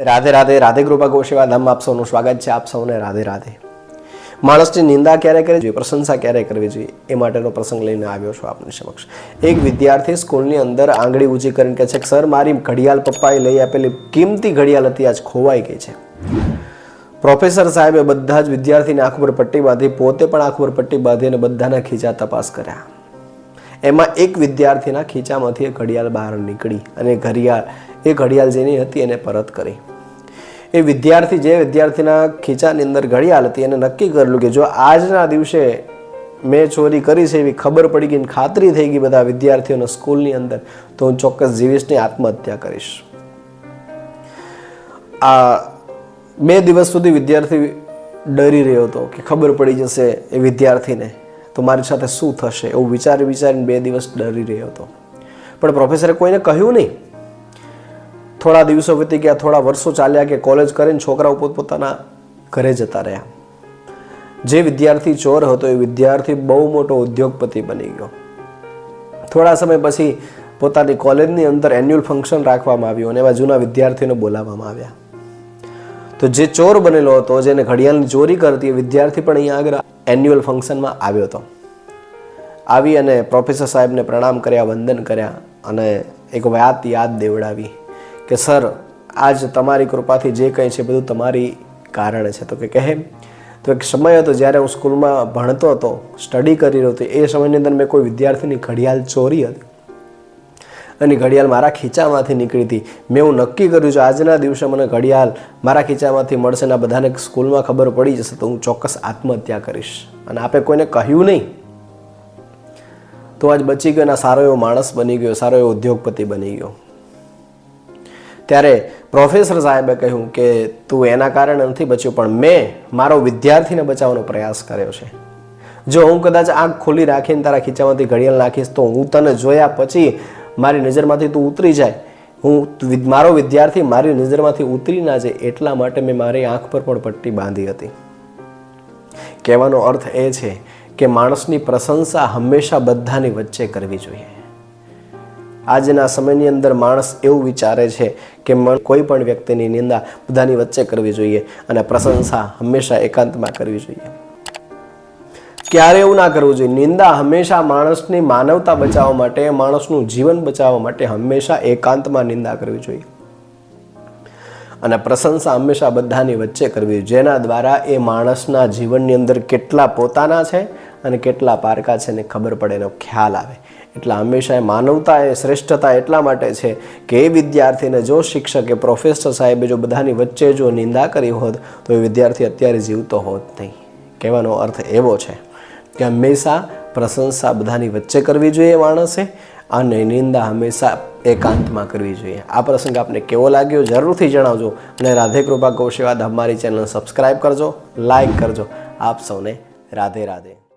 રાધે રાધે રાધે કૃપા ગોશેવા ધામમાં આપ સૌનું સ્વાગત છે. આપ સૌને રાધે રાધે. માણસની નિંદા ક્યારે કરવી જોઈએ? પ્રશંસા ક્યારે કરવી જોઈએ? એ માટેનો પ્રસંગ લઈને આવ્યો છું આપની સમક્ષ. એક વિદ્યાર્થી સ્કૂલની અંદર આંગળી ઊંચી કરીને કહે છે કે, સર, મારી ઘડિયાળ પપ્પાએ લઈ આપેલી કિંમતી ઘડિયાળ હતી. આજ ખોવાઈ ગઈ છે. પ્રોફેસર સાહેબે બધા જ વિદ્યાર્થીને આંખ પર પટ્ટી બાંધી, પોતે પણ આંખ પર પટ્ટી બાંધી અને બધાના ખીચા તપાસ કર્યા. એમાં એક વિદ્યાર્થીના ખીચામાંથી એ ઘડિયાળ બહાર નીકળી અને ઘડિયાળ એ ઘડિયાળ જેની હતી એને પરત કરી. એ વિદ્યાર્થી જે વિદ્યાર્થીના ખીચાની અંદર ઘડિયાળ હતી એને નક્કી કરેલું કે જો આજના દિવસે મેં ચોરી કરી છે એવી ખબર પડી ગઈ ખાતરી થઈ ગઈ બધા વિદ્યાર્થીઓને સ્કૂલની અંદર, તો હું ચોક્કસ જીવીશની આત્મહત્યા કરીશ. આ બે દિવસ સુધી વિદ્યાર્થી ડરી રહ્યો હતો કે ખબર પડી જશે એ વિદ્યાર્થીને, તો મારી સાથે શું થશે એવું વિચારી વિચારીને બે દિવસ ડરી રહ્યો હતો. પણ પ્રોફેસરે કોઈને કહ્યું નહીં. થોડા દિવસો વીતી ગયા, થોડા વર્ષો ચાલ્યા કે કોલેજ કરીને છોકરાઓ પોતપોતાના ઘરે જતા રહ્યા. જે વિદ્યાર્થી ચોર હતો, એ વિદ્યાર્થી બહુ મોટો ઉદ્યોગપતિ બની ગયો. થોડા સમય પછી પોતાની કોલેજની અંદર એન્યુઅલ ફંક્શન રાખવામાં આવ્યું અને એવા જૂના વિદ્યાર્થીઓને બોલાવવામાં આવ્યા. તો જે ચોર બનેલો હતો, જેને ઘડિયાળની ચોરી કરતી, એ વિદ્યાર્થી પણ અહીંયા આગળ એન્યુઅલ ફંક્શનમાં આવ્યો હતો. આવી અને પ્રોફેસર સાહેબને પ્રણામ કર્યા, વંદન કર્યા અને એક વાત યાદ દેવડાવી. કે સર, આજ તમારી કૃપાથી જે કંઈ છે બધું તમારી કારણે છે. તો કે કહે, તો એક સમય હતો જ્યારે હું સ્કૂલમાં ભણતો હતો, સ્ટડી કરી રહ્યો હતો, એ સમયની અંદર મેં કોઈ વિદ્યાર્થીની ઘડિયાળ ચોરી હતી. અને ઘડિયાળ મારા ખીચામાંથી નીકળી હતી. મેં હું નક્કી કર્યું છે, આજના દિવસે મને ઘડિયાળ મારા ખીચામાંથી મળશે ને બધાને સ્કૂલમાં ખબર પડી જશે, તો હું ચોક્કસ આત્મહત્યા કરીશ. અને આપે કોઈને કહ્યું નહીં. તો આજ બચી ગયો અને સારો એવો માણસ બની ગયો, સારો એવો ઉદ્યોગપતિ બની ગયો. ત્યારે પ્રોફેસર સાહેબે કહ્યું કે તું એના કારણે નથી બચ્યો, પણ મેં મારો વિદ્યાર્થીને બચાવવાનો પ્રયાસ કર્યો છે. જો હું કદાચ આંખ ખોલી રાખીને તારા ખીચામાંથી ઘડિયાળ નાખીશ, તો હું તને જોયા પછી મારી નજરમાંથી તું ઉતરી જાય. હું મારો વિદ્યાર્થી મારી નજરમાંથી ઉતરી ના જાય, એટલા માટે મેં મારી આંખ પર પણ પટ્ટી બાંધી હતી. કહેવાનો અર્થ એ છે કે માણસની પ્રશંસા હંમેશા બધાની વચ્ચે કરવી જોઈએ. આજના સમયની અંદર માણસ એવું વિચારે છે કે કોઈ પણ વ્યક્તિની નિંદા બધાની વચ્ચે કરવી જોઈએ અને પ્રશંસા હંમેશા એકાંતમાં કરવી જોઈએ. ક્યારે એવું ના કરવું જોઈએ. નિંદા હંમેશા માણસની માનવતા બચાવવા માટે, માણસનું જીવન બચાવવા માટે હંમેશા એકાંતમાં નિંદા કરવી જોઈએ. અને પ્રશંસા હંમેશા બધાની વચ્ચે કરવી જેના દ્વારા એ માણસના જીવનની અંદર કેટલા પોતાના છે અને કેટલા પારકા છે ને ખબર પડે એનો ખ્યાલ આવે. એટલે હંમેશા એ માનવતા એ શ્રેષ્ઠતા એટલા માટે છે કે એ વિદ્યાર્થીને જો શિક્ષકે પ્રોફેસર સાહેબે જો બધાની વચ્ચે જો નિંદા કરી હોત, તો એ વિદ્યાર્થી અત્યારે જીવતો હોત નહીં. કહેવાનો અર્થ એવો છે કે હંમેશા પ્રશંસા બધાની વચ્ચે કરવી જોઈએ માણસે અને નિંદા હંમેશા એકાંતમાં કરવી જોઈએ. આ પ્રસંગ આપને કેવો લાગ્યો જરૂરથી જણાવજો અને રાધે કૃપા કૌશિવાદ અમારી ચેનલ સબસ્ક્રાઈબ કરજો લાઈક કરજો. આપ સૌને રાધે રાધે.